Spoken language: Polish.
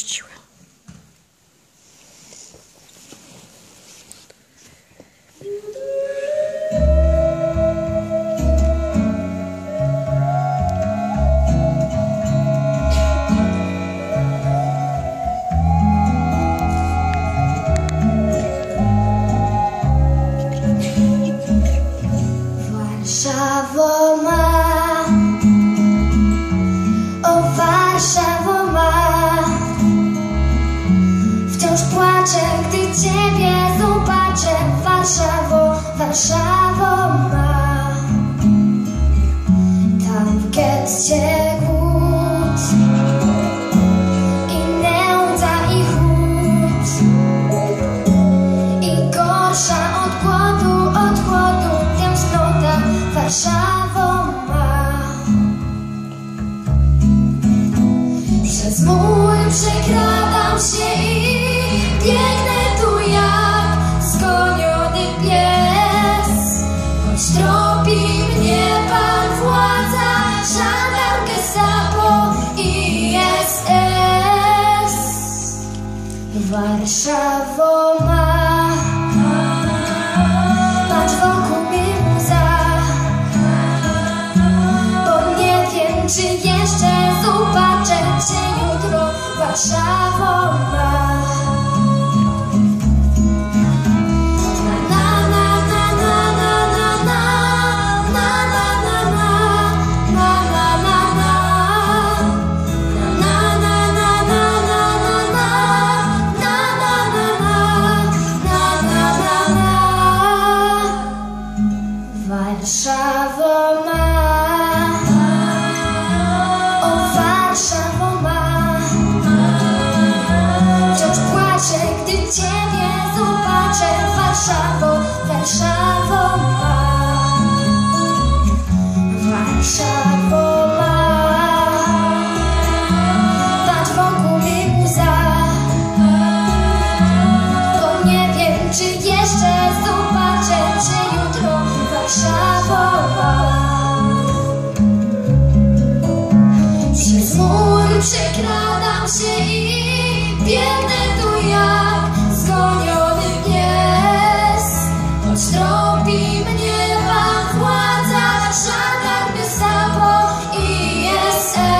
thank you. wciąż płaczę, gdy Ciebie zobaczę. Warszawo, Warszawo ma. Tam w getcie głód. I nędza i chłód I gorsza od głodu, od głodu. Tęsknota Warszawo ma. Przez mój przekradam się Warszawo ma, patrz wokół mnie łza. Bo nie wiem, czy jeszcze zobaczę Cię jutro. Warszawo ma biegnę tu jak zgoniony pies. Choć tropi mnie pan władza, żandar, gestapo i SS